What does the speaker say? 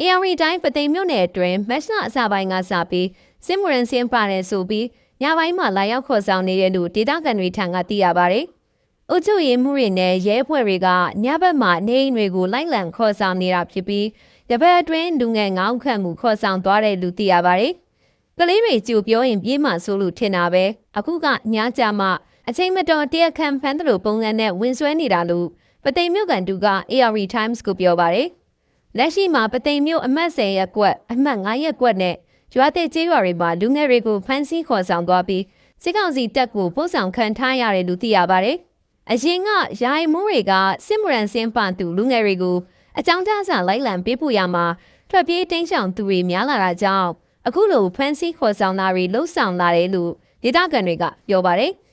AR တိုင်းပသိမ်မြို့နယ်အတွင်းမက်ရှလအစပိုင်းကစပြီးစစ်မှုရန်စင်းပါတယ်ဆိုပြီးညပိုင်းမှာလာရောက်ခေါ်ဆောင်နေတဲ့လူဒေသခံတွေထံကသိရပါတယ်။အုပ်ချုပ်ရေးမှုတွေနဲ့ရဲဖွဲ့တွေကညဘက်မှာနေအိမ်တွေကိုလိုက်လံခေါ်ဆောင်နေတာဖြစ်ပြီးတပတ်အတွင်းလူငယ်ငောင်းခန့်မှုခေါ်ဆောင်သွားတဲ့လူသိရပါတယ်။ကလေးတွေကြိုပြောရင်ပြေးမှဆိုလို့ထင်တာပဲအခုကညကြမှာအချိန်မတော်တရက်ခန့်ဖမ်းတယ်လို့ပုံစံနဲ့ဝင်ဆွဲနေတာလို့ပသိမ်မြို့ကန်တူက AR Times ကိုပြောပါတယ်။ လက်ရှိမှာပသိမ်မြို့အမှတ်10ရပ်ကွက်အမှတ်9ရပ်ကွက်နဲ့ရွာတဲ့ကျေးရွာတွေမှာလူငယ်တွေကိုဖမ်းဆီးခေါ်ဆောင်သွားပြီးစစ်ကောင်စီတပ်ကိုပို့ဆောင်ခံထားရတယ်လို့သိရပါတယ်။အရင်ကယာယီမိုးတွေကစစ်မှုရန်စင်းပန်သူလူငယ်တွေကိုအကြောင်းကြားစာလိုက်လံပေးပို့ရမှာထွက်ပြေးတိမ်းရှောင်သူတွေများလာတာကြောင့်အခုလိုဖမ်းဆီးခေါ်ဆောင်တာတွေလှုပ်ဆောင်လာတယ်လို့ဒေသခံတွေကပြောပါတယ်။